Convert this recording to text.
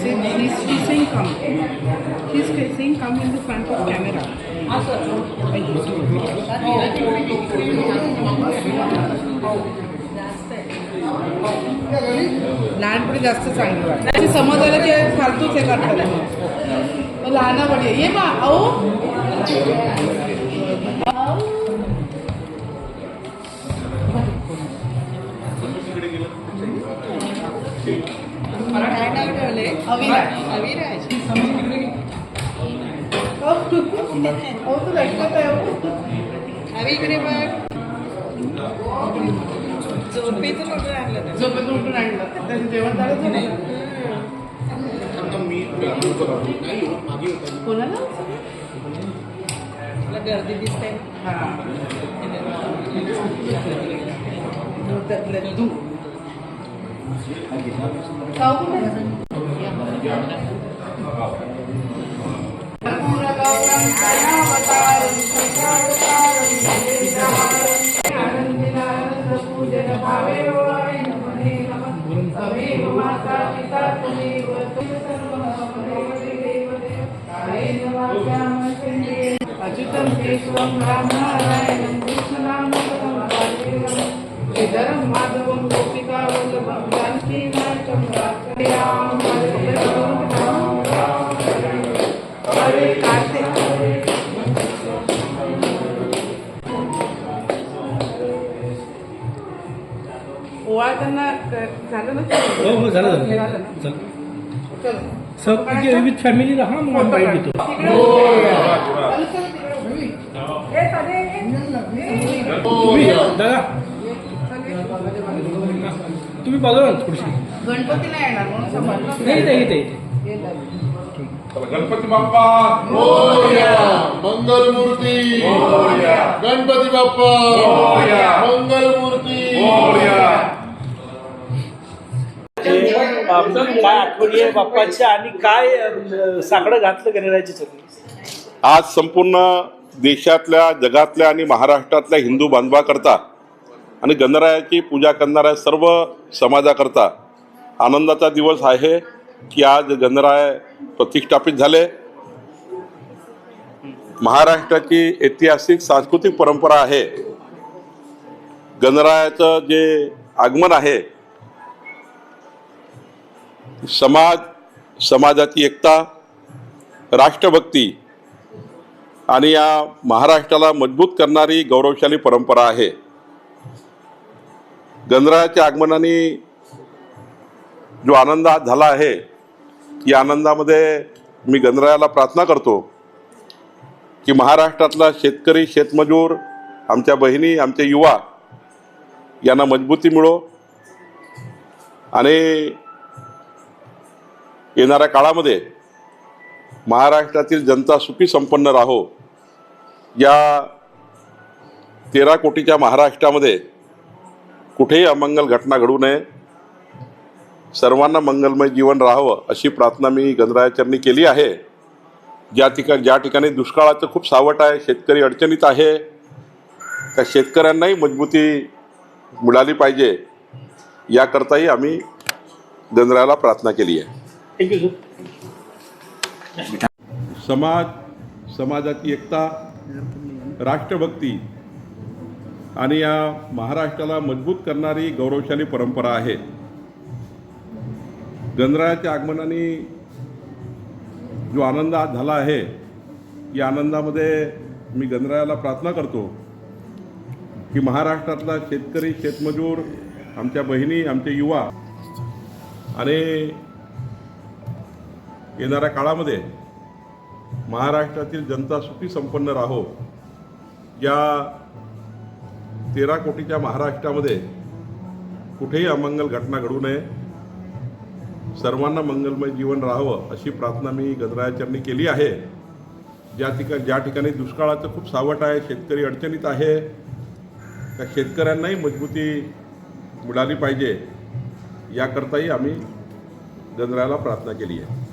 Say- She's, she's saying come. She's saying come in the front of camera. Ah, लहानपणी जास्त चांगलं वाटतं त्याची समाजाला जे फालतूच हे करतात लहानापणी ये बा अहो अविराज अहो झोपेतून उठून आणलं ते. झोपेतून उठून आणलं. त्याचं जेवण झालं की नाही कोणाला? तुला गर्दी दिसते. हा त्यातलं तू खाऊ कुठे? अच्युतं केशवं रामनारायणं कृष्णनामपदं श्रीधरं माधवं गोपिकावल्लभं जानकीनाथं राम हरे कार्तिक ओवाळताना क- झालं ना हो हो झालं झालं हे झालं ना? चल चल. सब विथ फॅमिली राहा मग आम्ही बाईट घेतो तुम्ही दादा तुम्ही बाजूला ना थोडीशी गणपती नाही येणार म्हणून इथे गणपती बाप्पा. मोरया. मंगलमूर्ती. गणपती बाप्पा. मोरया. मंगलमूर्ती. काय आठवणी आहे बाप्पाच्या आणि काय साकडं घातलं गणरायाची सगळी आज संपूर्ण देशातल्या जगातल्या आणि महाराष्ट्रातल्या हिंदू बांधवाकरता आणि गणरायाची पूजा करणाऱ्या सर्व समाजाकरता आनंदाचा दिवस आहे की आज गणराय प्रतिष्ठापित झाले. महाराष्ट्राची ऐतिहासिक सांस्कृतिक परंपरा आहे. गणरायाचं जे आगमन आहे समाज समाजाची एकता राष्ट्रभक्ती आणि या महाराष्ट्राला मजबूत करणारी गौरवशाली परंपरा आहे. गणरायाच्या आगमनाने जो आनंद आज झाला आहे या आनंदामध्ये मी गणरायाला प्रार्थना करतो की महाराष्ट्रातला शेतकरी शेतमजूर आमच्या बहिणी आमचे युवा यांना मजबूती मिळो आणि येणाऱ्या काळामध्ये महाराष्ट्रातील जनता सुखी संपन्न राहो. या तेरा कोटीच्या महाराष्ट्रामध्ये कुठेही अमंगल घटना घडू नये. सर्वांना मंगलमय जीवन राहावं अशी प्रार्थना मी गणरायाचरणी केली आहे. ज्या ठिकाणी ज्या ठिकाणी दुष्काळाचं खूप सावट आहे शेतकरी अडचणीत आहे त्या शेतकऱ्यांनाही मजबूती मिळाली पाहिजे याकरताही आम्ही गणरायाला प्रार्थना केली आहे. थँक्यू सर समाज समाजाची एकता राष्ट्रभक्ती आणि या महाराष्ट्राला मजबूत करणारी गौरवशाली परंपरा आहे. गणरायाच्या आगमनाने जो आनंद आज झाला आहे या आनंदामध्ये मी गणरायाला प्रार्थना करतो की महाराष्ट्रातला शेतकरी शेतमजूर आमच्या बहिणी आमचे युवा आणि येणाऱ्या काळामध्ये महाराष्ट्रातील जनता सुखी संपन्न राहो. या तेरा कोटीच्या महाराष्ट्रामध्ये कुठेही अमंगल घटना घडू नये. सर्वांना मंगलमय जीवन राहावं अशी प्रार्थना मी गजरायाचरणी केली आहे. ज्या ठिकाणी ज्या ठिकाणी दुष्काळाचं खूप सावट आहे शेतकरी अडचणीत आहे त्या शेतकऱ्यांनाही मजबूती मिळाली पाहिजे. याकरताही आम्ही गजरायाला प्रार्थना केली आहे.